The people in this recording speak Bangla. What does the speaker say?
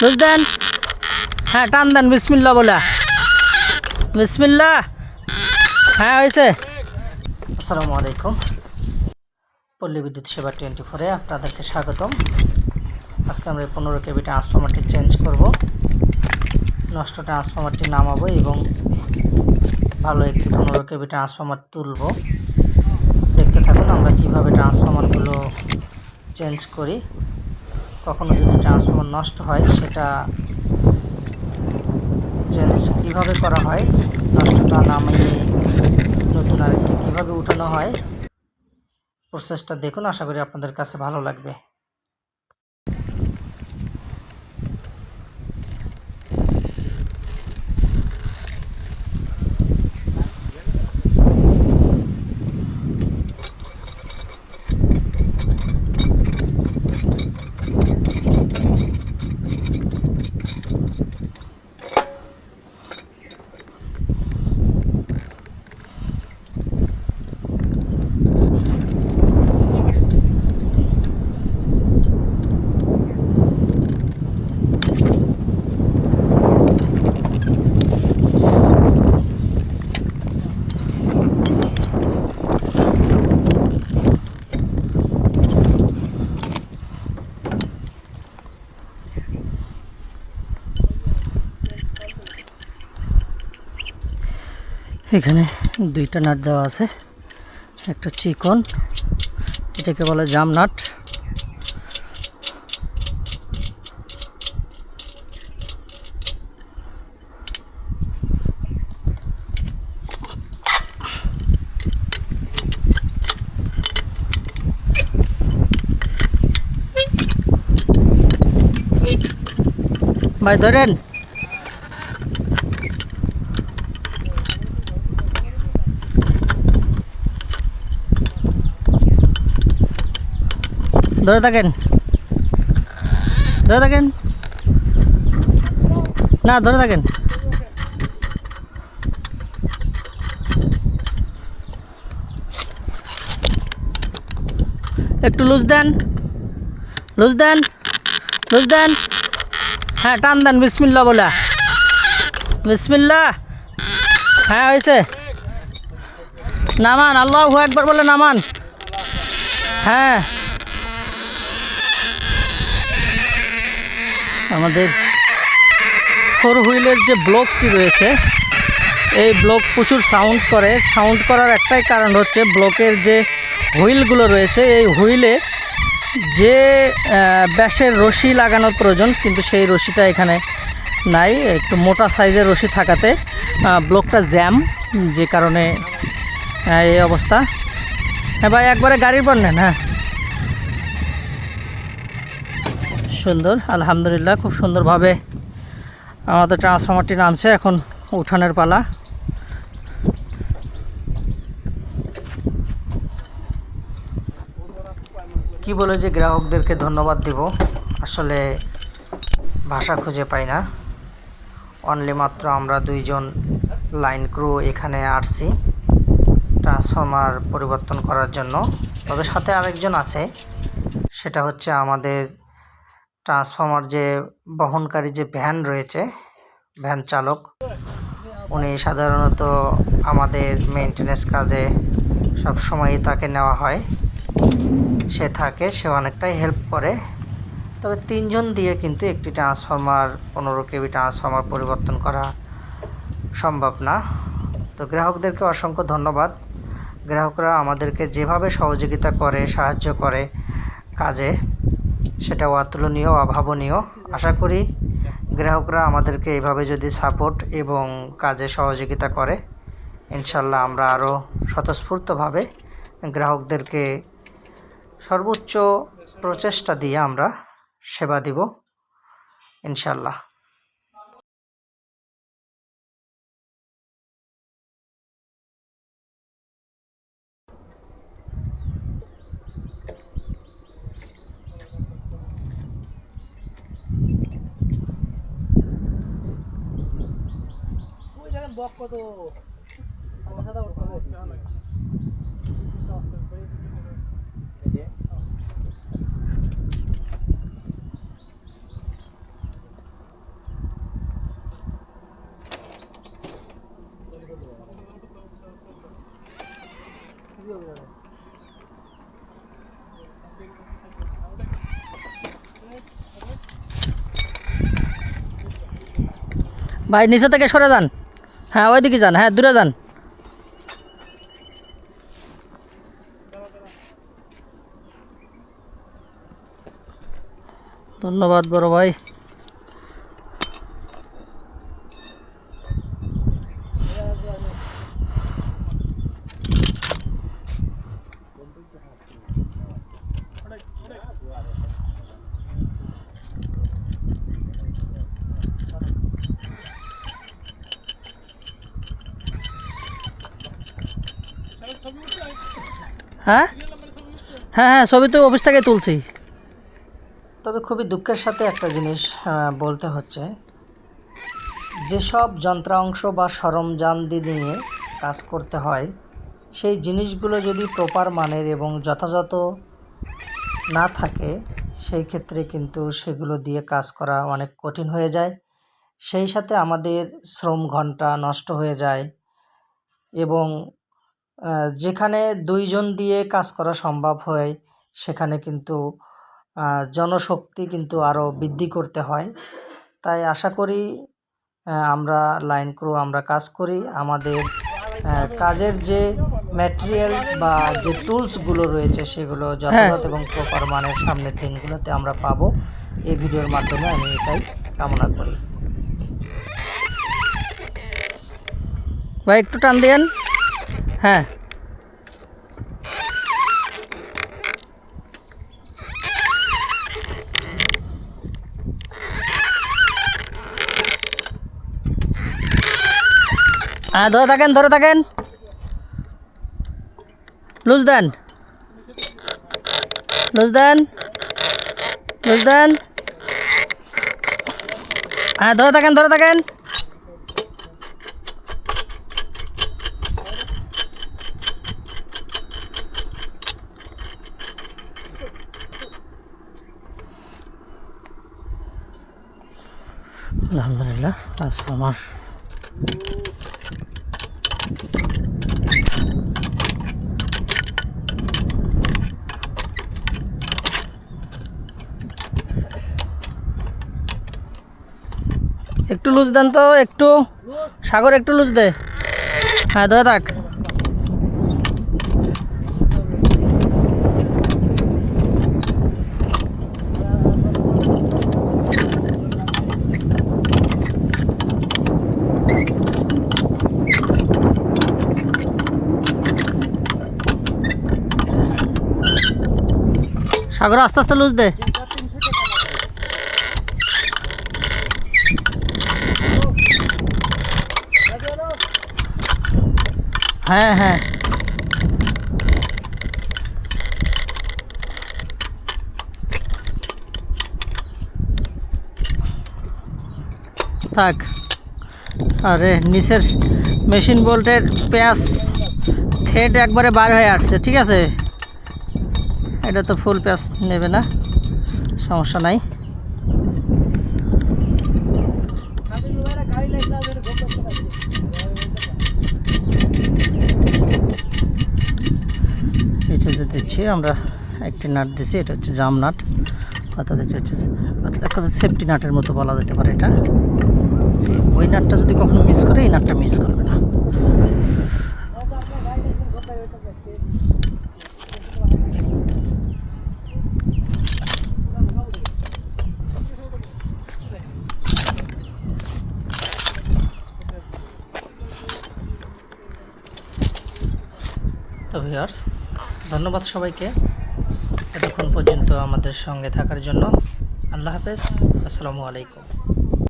দেন হ্যাঁ টান দেন বিসমিল্লা বলে। বিসমিল্লা হ্যাঁ হয়েছে। আসসালামু আলাইকুম। পল্লী বিদ্যুৎ সেবা টোয়েন্টি ফোরে আপনাদেরকে স্বাগতম। আজকে আমরা পনেরো কেবি ট্রান্সফরমারটি চেঞ্জ করব। নষ্ট ট্রান্সফরমারটি নামাবো এবং ভালো একটি পনেরো কেবি ট্রান্সফরমার তুলব। দেখতে থাকুন আমরা কীভাবে ট্রান্সফরমারগুলো চেঞ্জ করি। কখনো যদি ট্রান্সফর্মার নষ্ট হয়, সেটা চেঞ্জ কীভাবে করা হয়, নষ্টটা নামিয়ে নতুন আরেকটি কীভাবে উঠানো হয়, প্রসেসটা দেখুন। আশা করি আপনাদের কাছে ভালো লাগবে। এখানে দুইটা নাট দেওয়া আছে। একটা চিকন এটাকে বলে জাম নাট। ভাই ধরেন। ধরে থাকেন। ধরে থাকেন। না, ধরে থাকেন। একটু লুজ দেন। লুজ দেন। লুজ দেন। হ্যাঁ টান দেন বিসমিল্লা বলে। বিসমিল্লা হ্যাঁ হয়েছে। নামান, আল্লাহ একবার বলে নামান। হ্যাঁ। আমাদের ফোর হুইলের যে ব্লকটি রয়েছে, এই ব্লক প্রচুর সাউন্ড করে। সাউন্ড করার একটাই কারণ হচ্ছে ব্লকের যে হুইলগুলো রয়েছে, এই হুইলে যে ব্যাসের রশি লাগানোর প্রয়োজন, কিন্তু সেই রশিটা এখানে নাই। একটু মোটা সাইজের রশি থাকাতে ব্লকটা জ্যাম, যে কারণে এই অবস্থা। হ্যাঁ ভাই, একবারে গাড়ির পর নেন হ্যাঁ সুন্দর, আলহামদুলিল্লাহ, খুব সুন্দরভাবে আমাদের ট্রান্সফরমারটি নামছে এখন উঠানের পালা। কি বলে যে গ্রাহকদেরকে ধন্যবাদ দিব? আসলে ভাষা খুঁজে পাই না। অনলি মাত্র আমরা দুইজন লাইন ক্রু এখানে আসছি ট্রান্সফর্মার পরিবর্তন করার জন্য। তবে সাথে আরেকজন আছে, সেটা হচ্ছে আমাদের ট্রান্সফরমার যে বহনকারী যে ভ্যান রয়েছে, ভ্যান চালক, উনি সাধারণত আমাদের মেনটেনেন্স কাজে সব সময়ই তাকে নেওয়া হয়। সে থাকে, সে অনেকটাই হেল্প করে। তবে তিনজন দিয়ে কিন্তু একটি ট্রান্সফর্মার পনেরো কেবি ট্রান্সফর্মার পরিবর্তন করা সম্ভব না। তো গ্রাহকদেরকে অসংখ্য ধন্যবাদ। গ্রাহকরা আমাদেরকে যেভাবে সহযোগিতা করে, সাহায্য করে কাজে সেটা অতুলনীয়, অভাবনীয়। আশা করি গ্রাহকরা আমাদেরকে এভাবে যদি সাপোর্ট এবং কাজে সহযোগিতা করে, ইনশাল্লাহ আমরা আরও স্বতঃস্ফূর্তভাবে গ্রাহকদেরকে সর্বোচ্চ প্রচেষ্টা দিয়ে আমরা সেবা দিব, ইনশাল্লাহ। ভাই নিচে থেকে সরে যান। হ্যাঁ ওইদিকে যান। হ্যাঁ দূরে যান। ধন্যবাদ বড় ভাই। হ্যাঁ? হ্যাঁ হ্যাঁ ছবি তো অফিস থেকে তুলছি। তবে খুবই দুঃখের সাথে একটা জিনিস বলতে হচ্ছে। যেসব যন্ত্রাংশ বা সরঞ্জাম নিয়ে কাজ করতে হয়, সেই জিনিসগুলো যদি প্রপার মানের এবং যথাযথ না থাকে, সেই ক্ষেত্রে কিন্তু সেগুলো দিয়ে কাজ করা অনেক কঠিন হয়ে যায়। সেই সাথে আমাদের শ্রম ঘণ্টা নষ্ট হয়ে যায় এবং যেখানে দুইজন দিয়ে কাজ করা সম্ভব হয় সেখানে কিন্তু জনশক্তি কিন্তু আরও বৃদ্ধি করতে হয়। তাই আশা করি আমরা লাইন ক্রু আমরা কাজ করি। আমাদের কাজের যে ম্যাটেরিয়ালস বা যে টুলসগুলো রয়েছে সেগুলো যথাযথ এবং প্রপার মানের সামনের দিনগুলোতে আমরা পাবো। এই ভিডিওর মাধ্যমে আমি এটাই কামনা করি। ভাই একটু টান দেন হ্যাঁ হ্যাঁ ধরে থাকেন ধরে থাকেন লুজ দেন লুজ দেন লুজ দেন হ্যাঁ ধরে থাকেন ধরে থাকেন আলহামদুলিল্লাহ আমার একটু লুজ দেন তো একটু সাগর একটু লুজ দে। হ্যাঁ ধরে থাক। সাগর, আস্তে আস্তে লুজ দে। হ্যাঁ হ্যাঁ। থাক। আরে, নিচের মেশিন বোল্টের পেঁয়াজ থ্রেড একবারে বার হয়ে আসছে, ঠিক আছে? এটা তো ফুল পেঁয়াজ নেবে না, সমস্যা নাই। এটা যে দিচ্ছি, আমরা একটি নাট দিছি, এটা হচ্ছে জাম নাট। অর্থাৎ এটা হচ্ছে অর্থাৎ সেফটি নাটের মতো বলা যেতে পারে এটা। ওই নাটটা যদি কখনো মিস করে, এই নাটটা মিস করবে না। তো ভিউয়ার্স ধন্যবাদ সবাইকে এতক্ষণ পর্যন্ত আমাদের সঙ্গে থাকার জন্য। আল্লাহ হাফেজ আসসালামু আলাইকুম।